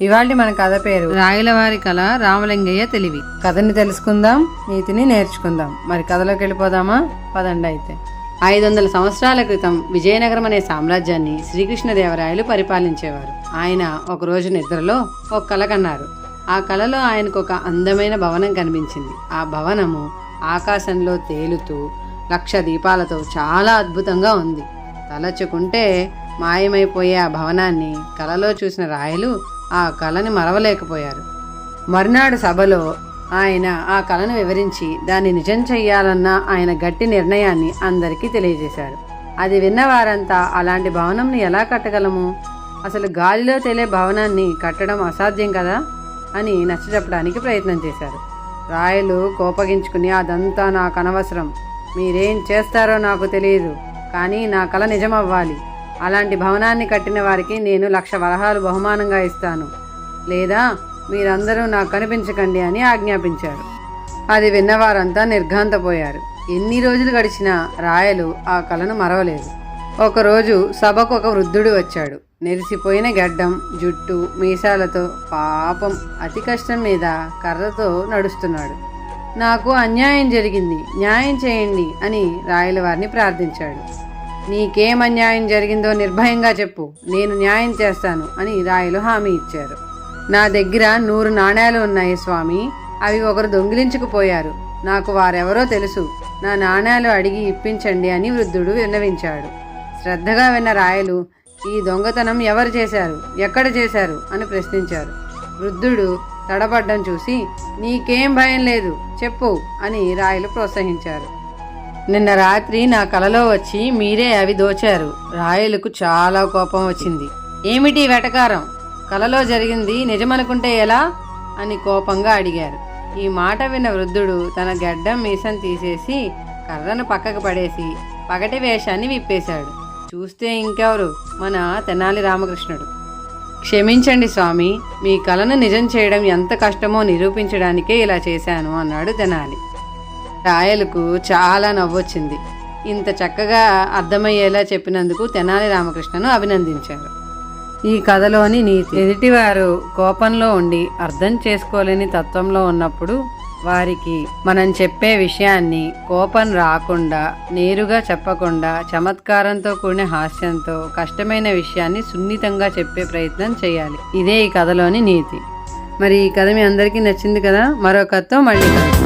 ఇవాళ మన కథ పేరు రాయలవారి కళ రామలింగయ్య తెలివి. కథని తెలుసుకుందాం నీతిని నేర్చుకుందాం. మరి కథలోకి వెళ్ళిపోదామా? పదండి అయితే. ఐదు వందల సంవత్సరాల క్రితం విజయనగరం అనే సామ్రాజ్యాన్ని శ్రీకృష్ణదేవరాయలు పరిపాలించేవారు. ఆయన ఒక రోజు నిద్రలో ఒక కల కన్నారు. ఆ కలలో ఆయనకు ఒక అందమైన భవనం కనిపించింది. ఆ భవనము ఆకాశంలో తేలుతూ లక్ష దీపాలతో చాలా అద్భుతంగా ఉంది. తలచుకుంటే మాయమైపోయే ఆ భవనాన్ని కలలో చూసిన రాయలు ఆ కళని మరవలేకపోయారు. మర్నాడు సభలో ఆయన ఆ కళను వివరించి దాన్ని నిజం చెయ్యాలన్న ఆయన గట్టి నిర్ణయాన్ని అందరికీ తెలియజేశారు. అది విన్న వారంతా అలాంటి భవనంని ఎలా కట్టగలము? అసలు గాలిలో తేలే భవనాన్ని కట్టడం అసాధ్యం కదా? అని నచ్చజెప్పడానికి ప్రయత్నం చేశారు. రాయలు కోపగించుకుని అదంతా నాకు అనవసరం. మీరేం చేస్తారో నాకు తెలియదు. కానీ నా కళ నిజమవ్వాలి. అలాంటి భవనాన్ని కట్టిన వారికి నేను లక్ష వరహాలు బహుమానంగా ఇస్తాను. లేదా మీరందరూ నాకు కనిపించకండి అని ఆజ్ఞాపించాడు అది విన్నవారంతా నిర్ఘాంతపోయారు. ఎన్ని రోజులు గడిచినా రాయలు ఆ కళను మరవలేదు. ఒకరోజు సభకు ఒక వృద్ధుడు వచ్చాడు. నెరిసిపోయిన గడ్డం జుట్టు మీసాలతో పాపం అతి కష్టం మీద కర్రతో నడుస్తున్నాడు. నాకు అన్యాయం జరిగింది న్యాయం చేయండి అని రాయల వారిని ప్రార్థించాడు. నీకేం అన్యాయం జరిగిందో నిర్భయంగా చెప్పు. నేను న్యాయం చేస్తాను అని రాయలు హామీ ఇచ్చారు. నా దగ్గర నూరు నాణేలు ఉన్నాయి స్వామి. అవి ఒకరు దొంగిలించుకుపోయారు. నాకు వారెవరో తెలుసు. నా నాణేలు అడిగి ఇప్పించండి అని వృద్ధుడు విన్నవించాడు. శ్రద్ధగా విన్న రాయలు ఈ దొంగతనం ఎవరు చేశారు? ఎక్కడ చేశారు? అని ప్రశ్నించారు. వృద్ధుడు తడబడ్డం చూసి నీకేం భయం లేదు. చెప్పు అని రాయలు ప్రోత్సహించారు. నిన్న రాత్రి నా కలలో వచ్చి మీరే అవి దోచారు. రాయలకు చాలా కోపం వచ్చింది. ఏమిటి వెటకారం? కలలో జరిగింది నిజమనుకుంటే ఎలా? అని కోపంగా అడిగారు. ఈ మాట విన్న వృద్ధుడు తన గడ్డం మీసం తీసేసి కర్రను పక్కకు పడేసి పగటి వేషాన్ని విప్పేశాడు. చూస్తే ఇంకెవరు? మన తెనాలి రామకృష్ణుడు. క్షమించండి స్వామి మీ కలను నిజం చేయడం ఎంత కష్టమో నిరూపించడానికే ఇలా చేశాను అన్నాడు తెనాలి. రాయలకు చాలా నవ్వొచ్చింది. ఇంత చక్కగా అర్థమయ్యేలా చెప్పినందుకు తెనాలి రామకృష్ణను అభినందించారు. ఈ కథలోని నీతి. ఎదుటివారు కోపంలో ఉండి అర్థం చేసుకోలేని తత్వంలో ఉన్నప్పుడు వారికి మనం చెప్పే విషయాన్ని కోపం రాకుండా నేరుగా చెప్పకుండా చమత్కారంతో కూడిన హాస్యంతో కష్టమైన విషయాన్ని సున్నితంగా చెప్పే ప్రయత్నం చేయాలి. ఇదే ఈ కథలోని నీతి. మరి ఈ కథ మీ అందరికీ నచ్చింది కదా? మరో కథతో మళ్ళీ కలుద్దాం.